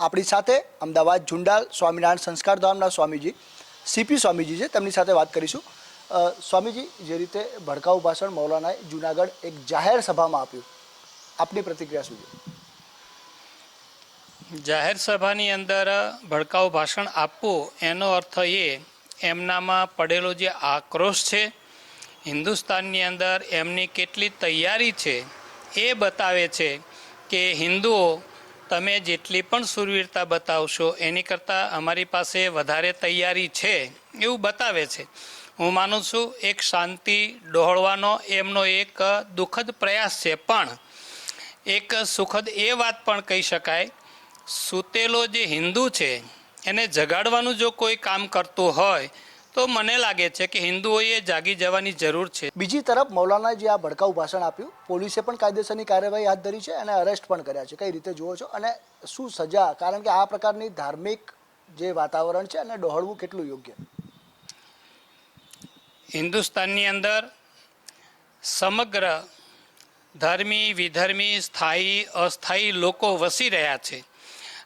આપણી સાથે અમદાવાદ ઝુંડાલ સ્વામિનારાયણ સંસ્કાર ધામના સ્વામીજી, સીપી સ્વામીજી છે. તેમની સાથે વાત કરીશું. સ્વામીજી, જે રીતે ભડકાઉ ભાષણ મૌલાનાએ જુનાગઢ એક જાહેર સભામાં આપ્યું. આપની પ્રતિક્રિયા શું છે? જાહેર સભાની અંદર ભડકાઉ ભાષણ આપવું એનો અર્થ એ, એમનામાં પડેલો જે આક્રોશ છે, હિન્દુસ્તાનની અંદર એમની કેટલી તૈયારી છે, એ બતાવે છે કે હિન્દુઓ તમે જેટલી પણ સુરવીરતા બતાવશો, એની કરતાં અમારી પાસે વધારે તૈયારી છે એવું બતાવે છે. હું માનું છું, એક શાંતિ ડહોળવાનો એમનો એક દુઃખદ પ્રયાસ છે, પણ એક સુખદ એ વાત પણ કહી શકાય, સૂતેલો જે હિન્દુ છે, એને જગાડવાનું જો કોઈ કામ કરતું હોય તો મને લાગે છે કે હિન્દુઓએ જાગી જવાની જરૂર છે. બીજી તરફ મૌલાનાએ જે આ ભડકાઉ ભાષણ આપ્યું પોલીસે પણ કાયદેસરની કાર્યવાહી હાથ ધરી છે અને અરેસ્ટ પણ કર્યા છે. કઈ રીતે જુઓ છો? અને શું સજા? કારણ કે આ પ્રકારની ધાર્મિક જે વાતાવરણ છે અને ડહોળવું કેટલું યોગ્ય? હિન્દુસ્તાનની અંદર સમગ્ર ધર્મી વિધર્મી સ્થાયી અસ્થાયી લોકો વસી રહ્યા છે.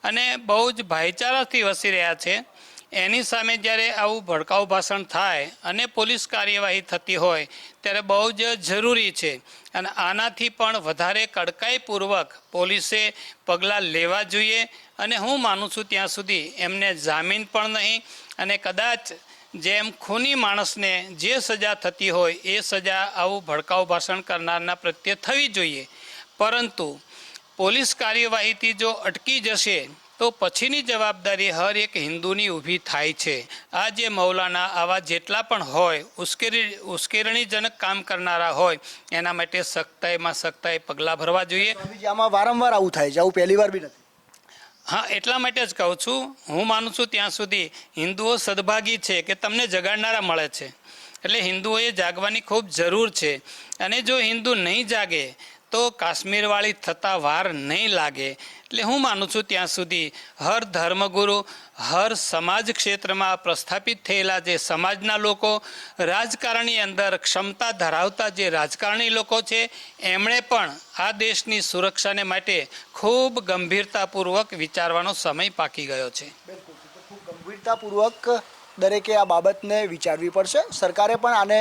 અને બહુ જ ભાઈચારાથી વસી રહ્યા છે. એની સામે જ્યારે આવું ભડકાઉ ભાષણ થાય અને પોલીસ કાર્યવાહી થતી હોય, ત્યારે બહુ જ જરૂરી છે. અને આનાથી પણ વધારે કડકાઈપૂર્વક પોલીસે પગલાં લેવા જોઈએ અને હું માનું છું ત્યાં સુધી એમને જામીન પણ નહીં અને કદાચ જેમ ખૂની માણસને જે સજા થતી હોય, એ સજા આવું ભડકાઉ ભાષણ કરનારના પ્રત્યે થવી જોઈએ. પરંતુ પોલીસ કાર્યવાહીથી જો અટકી જશે તો પછીની જવાબદારી હર એક હિન્દુની ઊભી થાય છે. આ જે મૌલાના આવા જેટલા પણ હોય ઉશ્કેરી ઉશ્કેરણીજનક કામ કરનારા હોય એના માટે સખ્તાઈમાં સખ્તાઈ પગલાં ભરવા જોઈએ. આમાં વારંવાર આવું થાય છે આવું પહેલી વાર બી નથી. હા એટલા માટે જ કહું છું હું માનું છું ત્યાં સુધી હિન્દુઓ સદભાગી છે કે તમને જગાડનારા મળે છે. એટલે હિન્દુઓએ જાગવાની ખૂબ જરૂર છે. અને જો હિન્દુ નહીં જાગે તો કાશ્મીરવાળી થતા વાર નહીં લાગે. એટલે હું માનું છું ત્યાં સુધી હર ધર્મગુરુ, હર સમાજ ક્ષેત્રમાં પ્રસ્થાપિત થયેલા જે સમાજના લોકો રાજકારણની અંદર ક્ષમતા ધરાવતા જે રાજકારણી લોકો છે, એમણે પણ આ દેશની સુરક્ષાને માટે ખૂબ ગંભીરતાપૂર્વક વિચારવાનો સમય પાકી ગયો છે. ગંભીરતાપૂર્વક દરેકે આ બાબતને વિચારવી પડશે. સરકારે પણ આને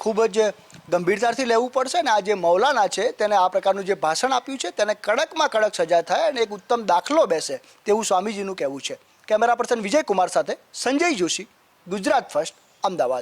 ખૂબ જ ગંભીરતાથી લેવું પડશે અને આ જે મૌલાના છે, તેને આ પ્રકારનું જે ભાષણ આપ્યું છે, તેને કડકમાં કડક સજા થાય અને એક ઉત્તમ દાખલો બેસે તેવું સ્વામીજીનું કહેવું છે. કેમેરા પર્સન વિજય કુમાર સાથે સંજય જોશી, ગુજરાત ફર્સ્ટ, અમદાવાદ.